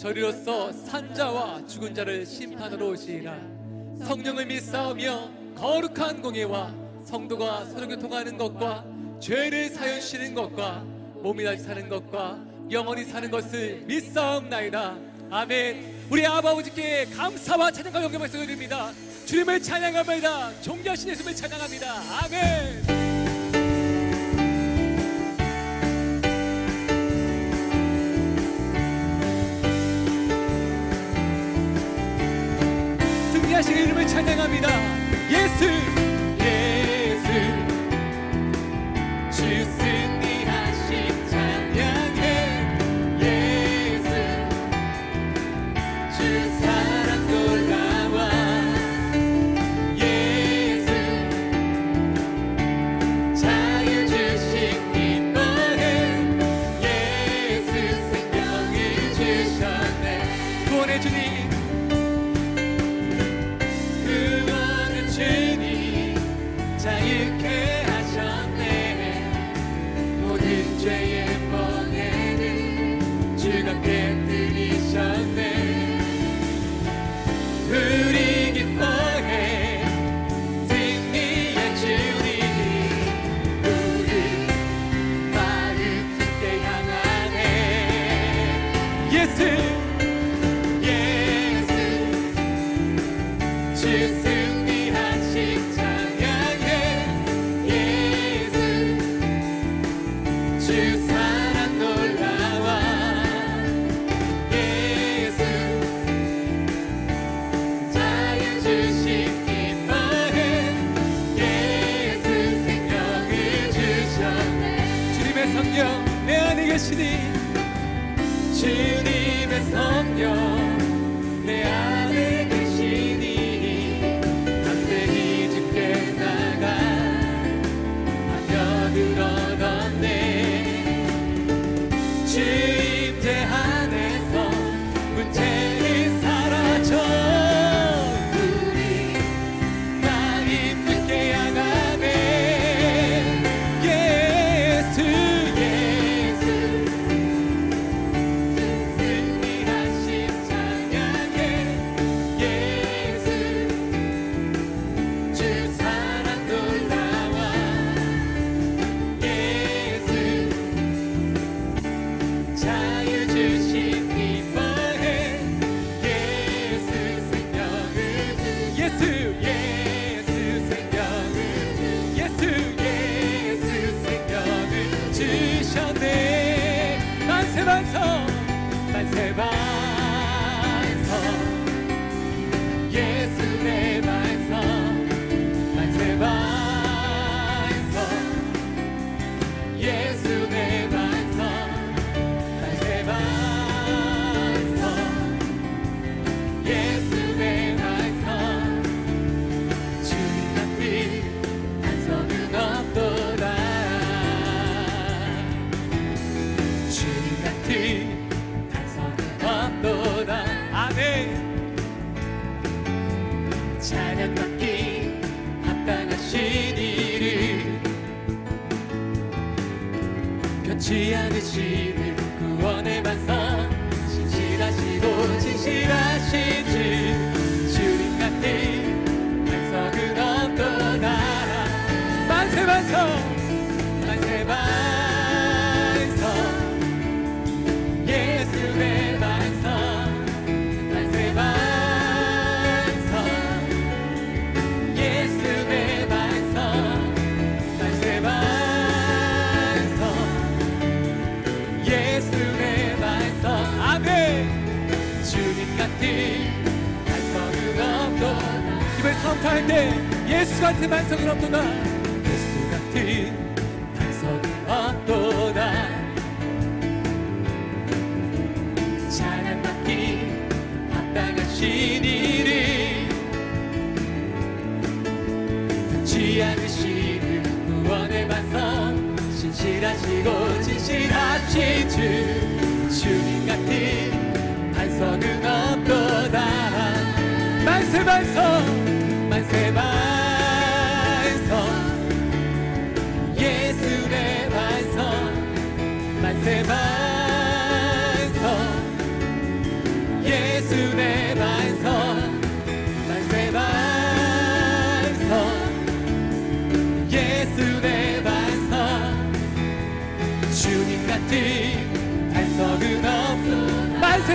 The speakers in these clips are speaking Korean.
저리로서 산자와 죽은 자를 심판으로 오시리라. 성령을 믿사오며 거룩한 공예와 성도가 서로 교통하는 것과 죄를 사연시는 것과 몸이 다시 사는 것과 영원히 사는 것을 믿사옵나이다. 아멘. 우리 아버지께 감사와 찬양과 영광 말씀을 드립니다. 주님을 찬양합니다. 존귀하신 예수님을 찬양합니다. 아멘 승리하 주님의 성령 내 안에 계시니. 주님의 성령 만 않으 사업할 때 예수 같은 반성은 없도다. 예수 같은 반성은 없도다. 찬양받기 합당하신 하신 일이 듣지 않으시는 구원의 반성 신실하시고 진실하신 주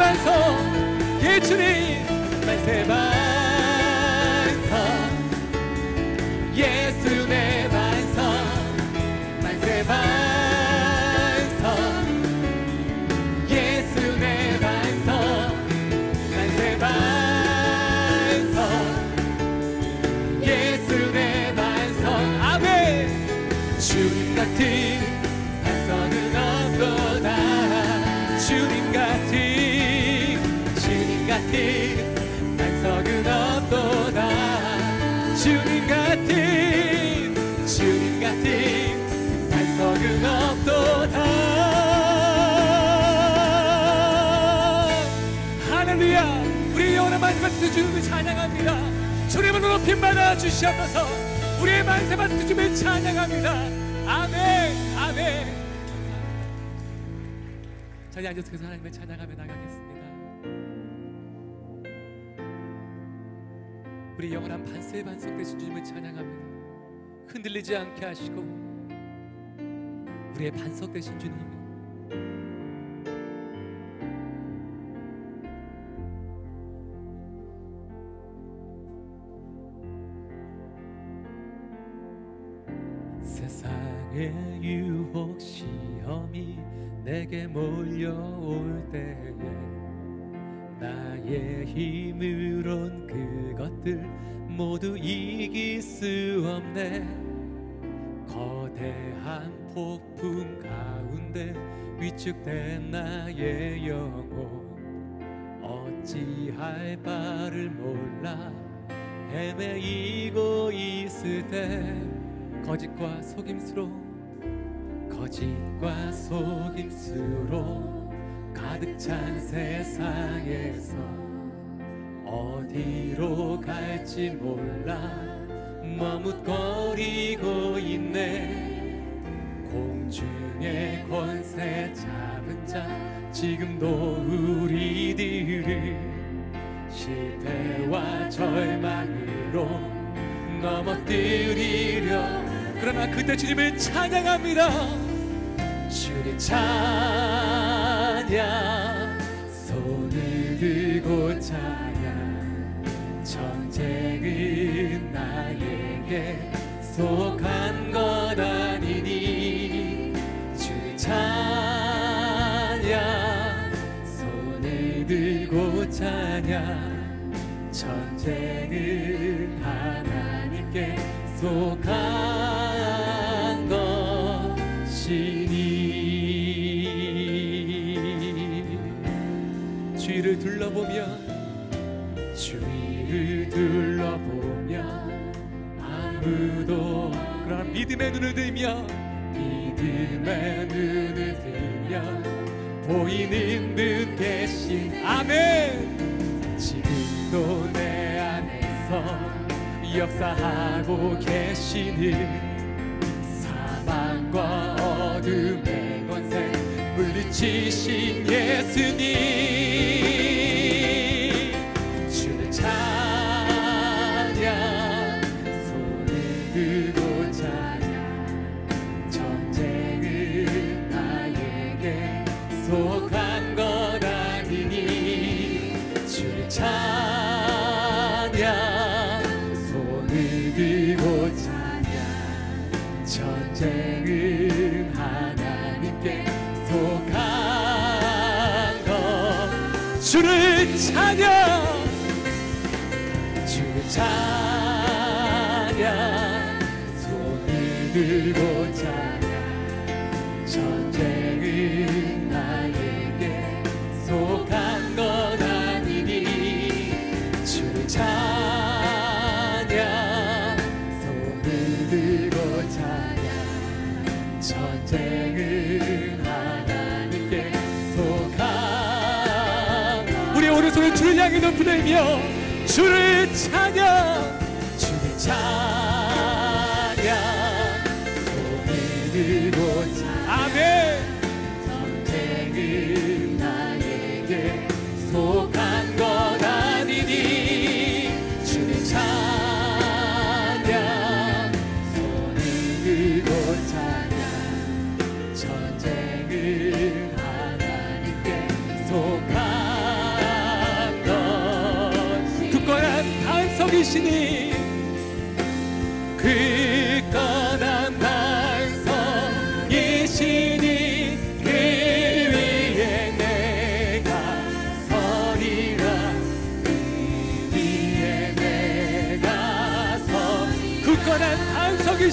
없도 만세 반성 예 주님 만세 반 우리 영원한 말씀을 주님을 찬양합니다. 주님을 높임 받아 주시옵소서. 우리의 만세 받아 주님을 찬양합니다. 아멘 아멘. 자리 앉아서 계속 하나님을 찬양하며 나가겠습니다. 우리 영원한 반세의 반석 되신 주님을 찬양합니다 흔들리지 않게 하시고 우리의 반석 되신 주님 세상의 유혹 시험이 내게 몰려올 때에 나의 힘으론 그것들 모두 이길 수 없네. 거대한 폭풍 가운데 위축된 나의 영혼. 어찌할 바를 몰라. 헤매이고 있을 때 거짓과 속임수로 거짓과 속임수로 가득 찬 세상에서 어디로 갈지 몰라. 머뭇거리고 있네. 공중의 권세 잡은 자 지금도 우리들을 실패와 절망으로 넘어뜨리려. 그러나 그때 주님을 찬양합니다. 주님 찬양 둘러보며 주위를 둘러보며 아무도 그러나 믿음의 눈을 들며 믿음의 눈을 들며 보이는 듯 계신 아멘! 지금도 내 안에서 역사하고 계시는 사망과 어둠의 권세 물리치신 예수님 손을 들고 찬양 전쟁은 하나님께 속한 것. 주를 찬양. 주를 찬양 향해 높이들며 주를 찬양 주를 찬양. 손을 들고 아멘. 전쟁은 나에게 속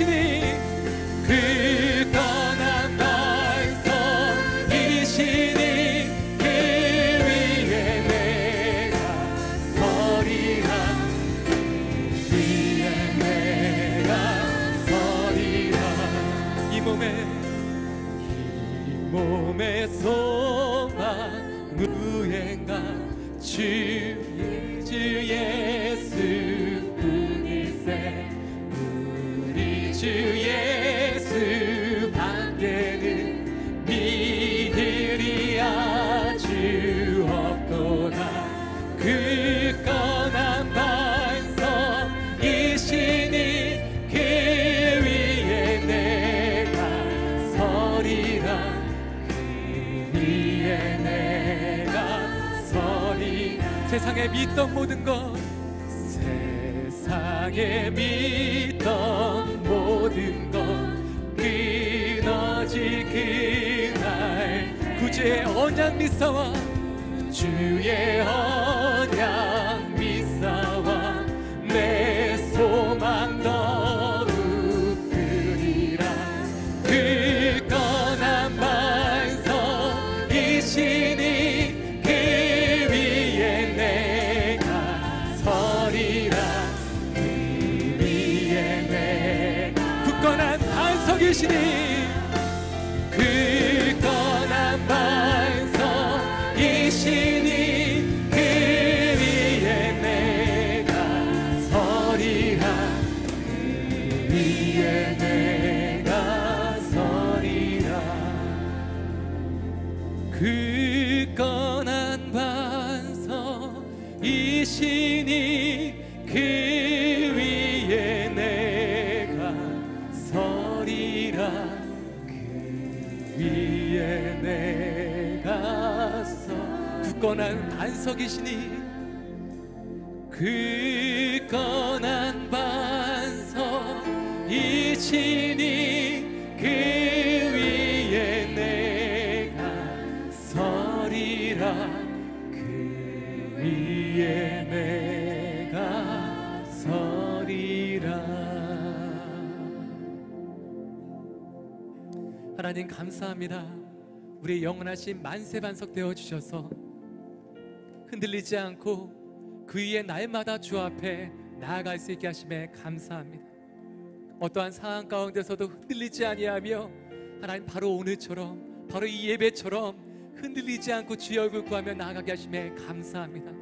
이시니 굳건한 반석이시니 그 위에 내가 서리라. 위에 내가 서리라 이 몸에 이 몸의 소망 누구인가 주, 주 예수 뿐 세상에 믿던 모든 것 세상에 믿던 모든 것 끊어지 그날 구주의 언약 미사와 주의 언 반 굳건한 반석이시니 굳건한 반석이시니 그 위에 내가 서리라. 그 위에 내가 서리라. 하나님 감사합니다. 우리 영원하신 만세 반석 되어 주셔서 흔들리지 않고 그 위에 날마다 주 앞에 나아갈 수 있게 하심에 감사합니다. 어떠한 상황 가운데서도 흔들리지 아니하며 하나님 바로 오늘처럼 바로 이 예배처럼 흔들리지 않고 주의 얼굴 구하며 나아가게 하심에 감사합니다.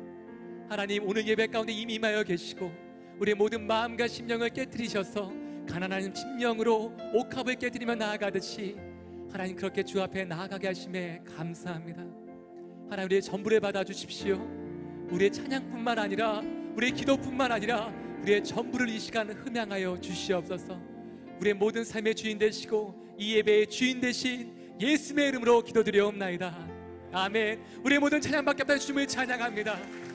하나님 오늘 예배 가운데 이미 임하여 계시고 우리의 모든 마음과 심령을 깨뜨리셔서 가난한 심령으로 옥합을 깨뜨리며 나아가듯이 하나님 그렇게 주 앞에 나아가게 하심에 감사합니다. 하나님 우리의 전부를 받아 주십시오. 우리의 찬양뿐만 아니라 우리의 기도뿐만 아니라 우리의 전부를 이 시간 흠양하여 주시옵소서. 우리의 모든 삶의 주인 되시고 이 예배의 주인 되신 예수의 이름으로 기도드려옵나이다. 아멘. 우리의 모든 찬양받게 하다 주님을 찬양합니다.